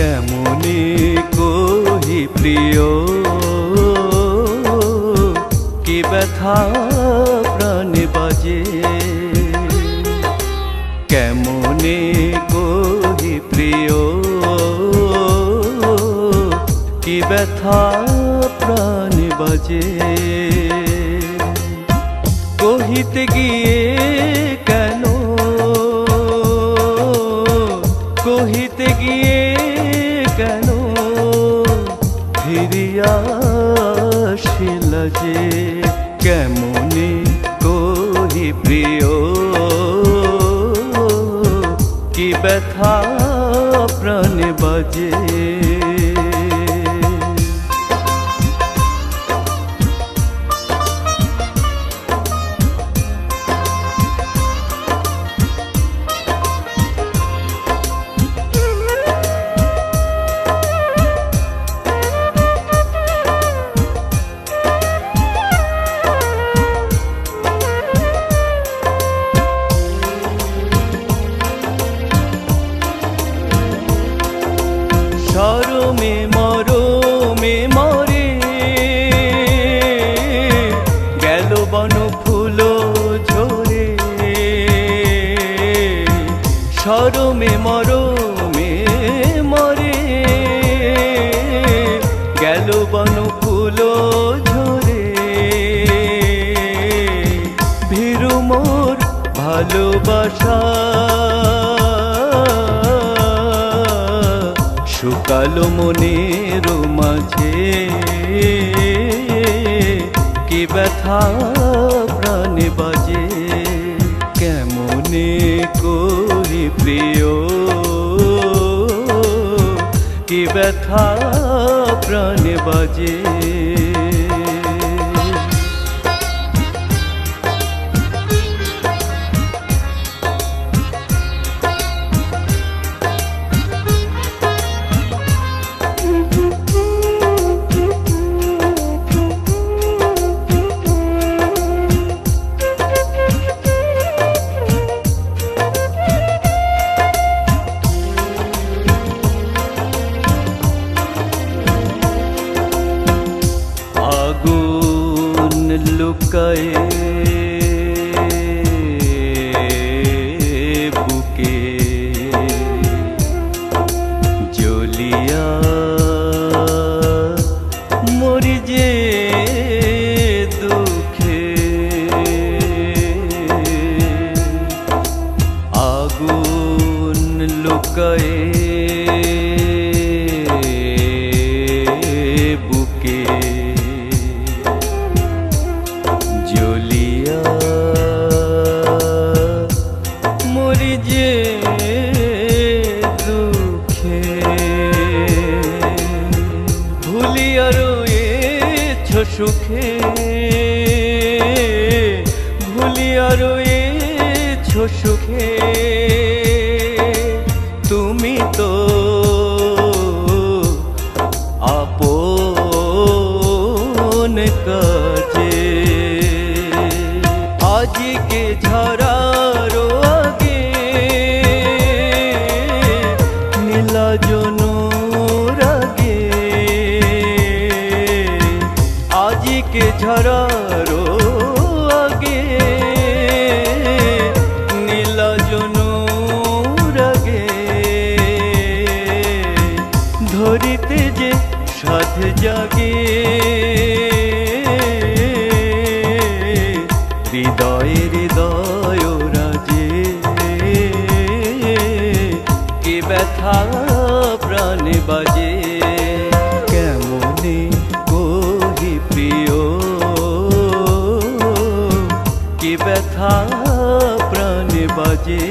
কেমনি কহি প্রিয়? কি ব্যথা প্রাণী বাজে? কেমনি কহি প্রিয়? কি ব্যথা প্রাণী বাজে? কহিতে গিয়ে ফিরিয়া আসিল যে কেমনে কহি প্রিয়? কি ব্যথা প্রাণ বাজে? ভালোবাসা। শুকালো মনের মাঝে। কি ব্যথা প্রাণ বাজে। কেমনে করি প্রিয়? কি ব্যথা প্রাণ বাজে। লুকায়ে বুকে। জ্বলিয়া মরি যে দুঃখে। আগুন লুকায়ে সুখে ভুলিয়া রয়েছ সুখে। তুমি তো আপন কাজে প্রাণ বাজে। কেমনে কহি প্রিয়? কি ব্যথা প্রাণে বাজে?